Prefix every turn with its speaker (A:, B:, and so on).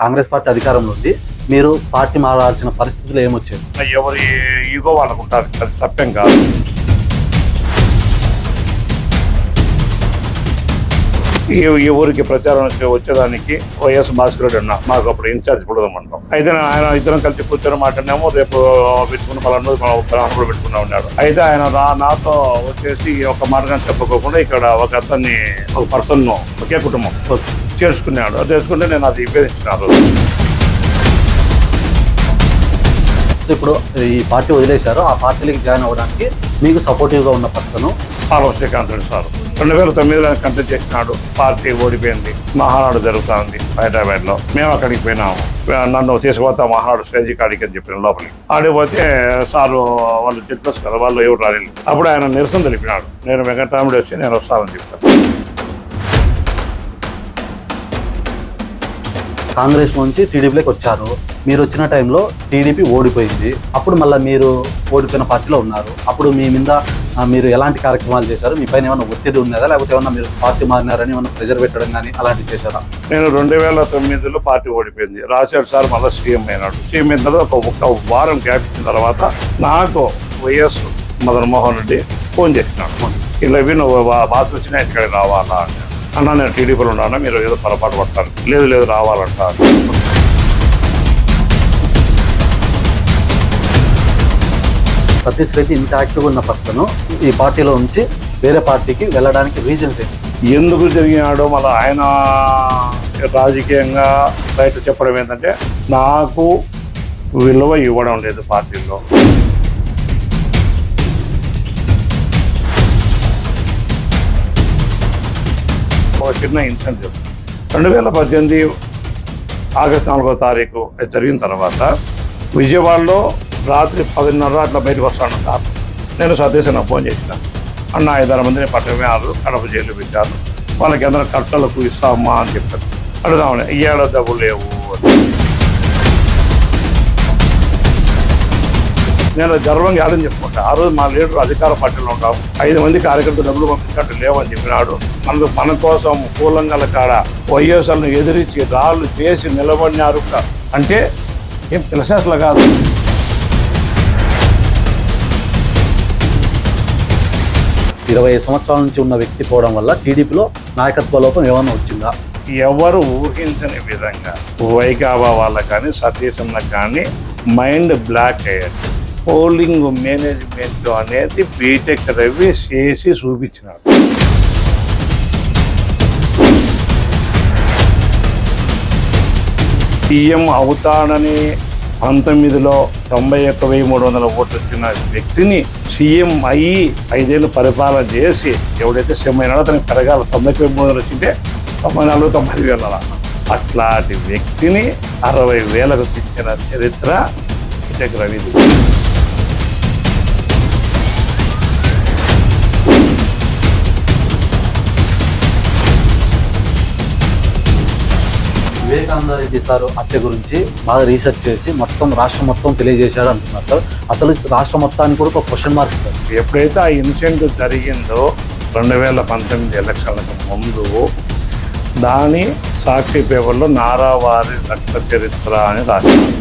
A: Congress party అధికారంలో ఉంది. మీరు పార్టీ మారాల్సిన పరిస్థితులు ఏమొచ్చాయి?
B: ఎవరి ఈగో వాళ్ళకు ఉంటారు అది తప్పేం కాదు. ఈ ఈ ఊరికి ప్రచారానికి వచ్చేదానికి వైఎస్ భాస్కర్ అన్న. మాకు అప్పుడు ఇన్ఛార్జ్ పుడదమంటాం అయితే ఆయన ఇద్దరం కలిసి కూర్చొని మాట్లాడినాము. రేపు పెట్టుకున్న పలానా బ్రాహ్మణుడు పెట్టుకున్నా ఉన్నాడు అయితే ఆయన నాతో వచ్చేసి ఒక మార్గం చెప్పుకోకుండా ఇక్కడ ఒక అతన్ని ఒక పర్సన్ ఒకే కుటుంబం చేర్చుకున్నాడు. చేసుకుంటే నేను అది
A: సో ఇప్పుడు ఈ పార్టీ వదిలేశారు. ఆ పార్టీకి జాయిన్ అవ్వడానికి మీకు సపోర్టివ్గా ఉన్న పర్సన్
B: పార్వ శ్రీకాంత్ సార్. రెండు వేల తొమ్మిదిలో కంటెక్ట్ చేసినాడు. పార్టీ ఓడిపోయింది. మహానాడు జరుగుతుంది హైదరాబాద్లో మేము అక్కడికి పోయినాము. నన్ను తీసుకుపోతా మహానాడు స్టేజీ కాడికి అని చెప్పిన లోపలికి ఆడిపోతే సారు వాళ్ళు చెప్పేసి కదా వాళ్ళు ఎవరు రాలేదు. అప్పుడు ఆయన నిరసన తెలిపినాడు. నేను వెంకటరాముడు వచ్చి నేను వస్తానని చెప్పాను.
A: కాంగ్రెస్ నుంచి టీడీపీలోకి వచ్చారు. మీరు వచ్చిన టైంలో టీడీపీ ఓడిపోయింది. అప్పుడు మళ్ళీ మీరు ఓడిపోయిన పార్టీలో ఉన్నారు. అప్పుడు మీ మీద మీరు ఎలాంటి కార్యక్రమాలు చేశారు? మీ పైన ఏమైనా ఒత్తిడి ఉన్నదా? లేకపోతే ఏమన్నా మీరు పార్టీ మారినారని ఏమన్నా ప్రెజర్ పెట్టడం కానీ అలాంటివి చేశారా?
B: నేను రెండు వేల తొమ్మిదిలో పార్టీ ఓడిపోయింది. రాజశేఖర్ సార్ మళ్ళీ సీఎం అయినాడు. సీఎం అయిన తర్వాత ఒక వారం గ్యాప్ ఇచ్చిన తర్వాత నాకు వైఎస్ మదన్ మోహన్ రెడ్డి ఫోన్ చేసినాడు. ఇలా ఇవి నువ్వు బా- బాస్ వచ్చినా ఇక్కడ రావాలా? అని. అన్నా నేను టీడీపీలో ఉన్నాను? మీరు ఏదో పొరపాటు పడతారు. లేదు లేదు రావాలంటారు.
A: సతీష్ రెడ్డి ఇంత యాక్టివ్ ఉన్న పర్సన్ ఈ పార్టీలో నుంచి వేరే పార్టీకి వెళ్ళడానికి రీజన్స్ ఏంటి?
B: ఎందుకు జరిగినాడో మళ్ళీ ఆయన రాజకీయంగా బయట చెప్పడం ఏంటంటే నాకు విలువ ఇవ్వడం లేదు పార్టీలో. ఒక చిన్న ఇన్సిడెంట్ రెండు వేల పద్దెనిమిది ఆగస్టు నాలుగో తారీఖు అది జరిగిన తర్వాత విజయవాడలో రాత్రి పదిన్నర అట్లా బయటకు వస్తాను సార్ నేను సతీష్ అన్న ఫోన్ చేసిన. అన్న ఐదారు మందిని పట్టవేయాలు కడప జైలు పెట్టారు. వాళ్ళకి ఏదైనా ఖర్చులకు ఇస్తామా అని చెప్పారు. అడుగుదామని ఈ డబ్బులు లేవు నేను గర్వంగా ఆడని చెప్పుకుంటా ఆ రోజు మా లీడర్ అధికార పార్టీలో ఉంటాం ఐదు మంది కార్యకర్తలు డబ్బులు పంపించినట్టు లేవని చెప్పినాడు. మనకు మన కోసం కూలంగల కాడ వైఎస్ఆర్ను ఎదిరించి రాళ్ళు చేసి నిలబడినారు. అంటే ఏం పిలసేసలు కాదు.
A: ఇరవై సంవత్సరాల నుంచి ఉన్న వ్యక్తి పోవడం వల్ల టీడీపీలో నాయకత్వ లోపం ఏమైనా వచ్చిందా?
B: ఎవరు ఊహించని విధంగా వైకాబా వాళ్ళ కానీ సతీష్ కానీ మైండ్ బ్లాక్ అయ్యారు. పోలింగ్ మేనేజ్మెంట్ అనేది బీటెక్ రవి చేసి చూపించినాడు సీఎం అవుతాడని పంతొమ్మిదిలో తొంభై ఒక్క వెయ్యి మూడు వందల ఓట్లు వచ్చిన వ్యక్తిని సీఎం అయ్యి ఐదేళ్ళు పరిపాలన చేసి ఎవడైతే సీఎం అయినాడో అతనికి పెరగాల. తొంభై ఒక్క వెయ్యి మూడు వందలు వచ్చింటే తొంభై నాలుగు తొంభై ఐదు వేల అట్లాంటి వ్యక్తిని అరవై వేలకు తెచ్చిన చరిత్ర ఇటక్ రవిది
A: వివేకానంద రెడ్డి సార్ హత్య గురించి బాగా రీసెర్చ్ చేసి మొత్తం రాష్ట్రం మొత్తం తెలియజేశాడు అంటున్నారు సార్. అసలు రాష్ట్ర మొత్తానికి కూడా ఒక క్వశ్చన్ మార్క్ సార్.
B: ఎప్పుడైతే ఆ ఇన్సిడెంట్ జరిగిందో రెండు వేల పంతొమ్మిది ఎలక్షన్లకు ముందు దాని సాక్షి పేపర్లో నారావారి రక్త చరిత్ర అని రాసింది